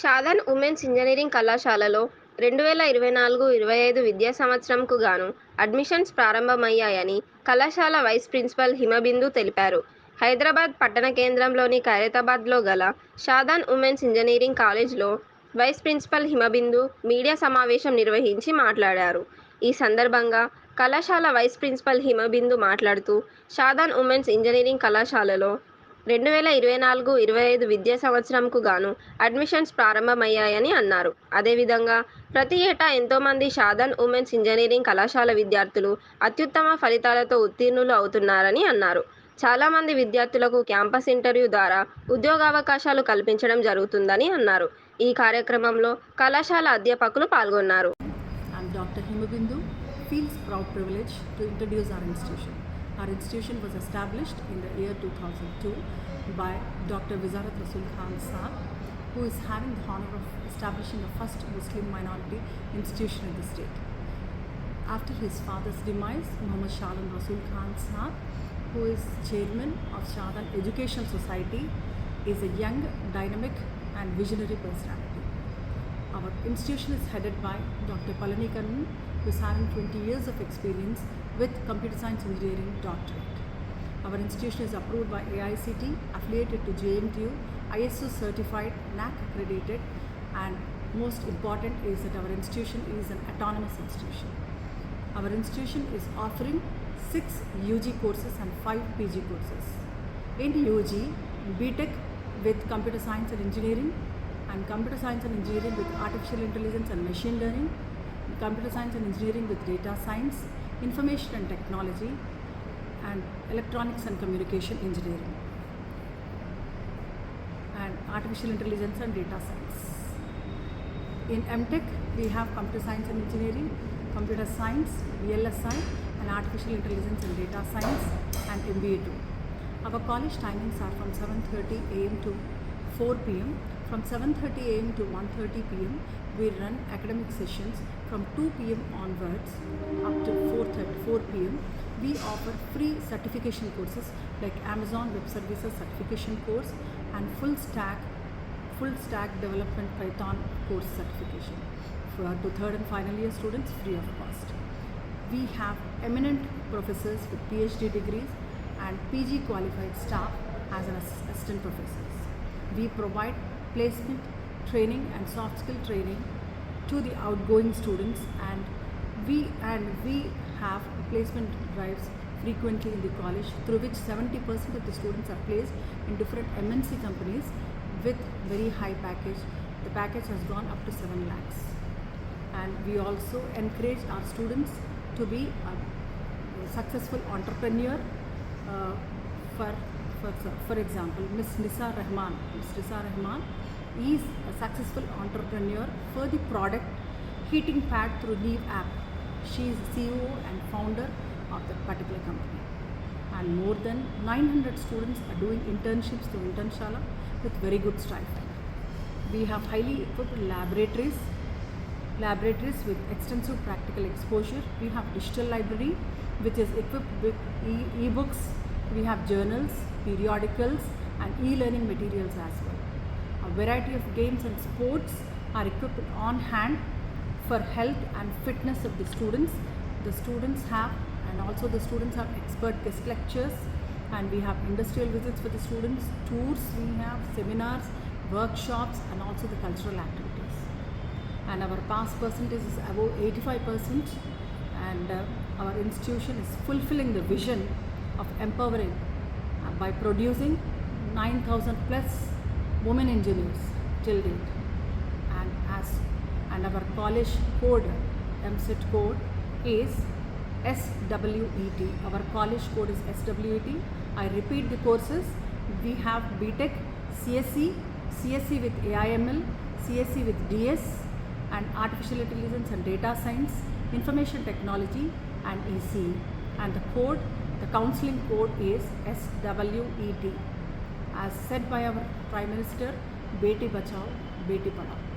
Shadan women's engineering కళాశాలలో రెండు వేల ఇరవై నాలుగు ఇరవై ఐదు విద్యా సంవత్సరంకు గాను అడ్మిషన్స్ ప్రారంభమయ్యాయని కళాశాల వైస్ ప్రిన్సిపల్ హిమబిందు తెలిపారు. హైదరాబాద్ పట్టణ కేంద్రంలోని ఖైరతాబాద్లో గల షాదాన్ ఉమెన్స్ ఇంజనీరింగ్ కాలేజ్లో వైస్ ప్రిన్సిపల్ హిమబిందు మీడియా సమావేశం నిర్వహించి మాట్లాడారు. ఈ సందర్భంగా కళాశాల వైస్ ప్రిన్సిపల్ హిమబిందు మాట్లాడుతూ షాదాన్ ఉమెన్స్ ఇంజనీరింగ్ కళాశాలలో రెండు వేల ఇరవై నాలుగు ఇరవై ఐదు విద్యా సంవత్సరంకు గాను అడ్మిషన్స్ ప్రారంభమయ్యాయని అన్నారు అదేవిధంగా ప్రతి ఏటా ఎంతోమంది షాదన్ ఉమెన్స్ ఇంజనీరింగ్ కళాశాల విద్యార్థులు అత్యుత్తమ ఫలితాలతో ఉత్తీర్ణులు అవుతున్నారని అన్నారు చాలామంది విద్యార్థులకు క్యాంపస్ ఇంటర్వ్యూ ద్వారా ఉద్యోగావకాశాలు కల్పించడం జరుగుతుందని అన్నారు ఈ కార్యక్రమంలో కళాశాల అధ్యాపకులు పాల్గొన్నారు I'm Dr. Himabindu, feels proud privilege to. Our institution was established in the year 2002 by Dr. Wizarat Rasul Khan Saab, who is having the honor of establishing the first Muslim minority institution in the state. After his father's demise, Muhammad Shalan Rasul Khan Saab, who is chairman of Shadan Educational Society, is a young, dynamic, and visionary personality. Our institution is headed by Dr. Palani Kannan, who is having 20 years of experience with computer science engineering doctorate. Our institution is approved by AICT, affiliated to JNTU, ISO certified, NAC accredited, and most important is that our institution is an autonomous institution. Our institution is offering six UG courses and five PG courses. In UG, BTech with computer science and engineering, and computer science and engineering with artificial intelligence and machine learning, computer science and engineering with data science, information and technology, and electronics and communication engineering, and artificial intelligence and data science. In MTech, we have computer science and engineering, computer science, VLSI, and artificial intelligence and data science, and MBA too. Our college timings are from 7:30 a.m. to 4 p.m. From 7:30 a.m. to 1:30 p.m. we run academic sessions. From 2 p.m. onwards up to 4:30 4 p.m. we offer free certification courses like Amazon Web Services certification course and full stack full stack development Python course certification for to third and final year students free of cost. We have eminent professors with PhD degrees and PG qualified staff as an assistant professors. We provide placement training and soft skill training to the outgoing students and we and we have placement drives frequently in the college through which 70% of the students are placed in different MNC companies with very high package. The package has gone up to 7 lakhs and we also encourage our students to be a successful entrepreneur uh, for, for for example miss nisa rahman miss nisa rahman is a successful entrepreneur for the product heating pad through Neve app she is ceo and founder of that particular company and more than 900 students are doing internships through internshala with very good stipend we have highly equipped laboratories laboratories with extensive practical exposure. We have digital library which is equipped with e-books. We have journals, periodicals and e-learning materials as well. Variety of games and sports are equipped on hand for health and fitness of the students. The students have and also the students have expert guest lectures and we have industrial visits for the students, tours we have, seminars, workshops and also the cultural activities and our pass percentage is above 85% and uh, our institution is fulfilling the vision of empowering uh, by producing 9000 plus women engineers till date and as and our college code MCET code is SWET our college code is SWET I repeat the courses we have BTech CSE CSE with AIML CSE with DS and artificial intelligence and data science, information technology and ECE. And the code, the counseling code is SWET. As said by our Prime Minister, Beti Bachao, Beti Padhao.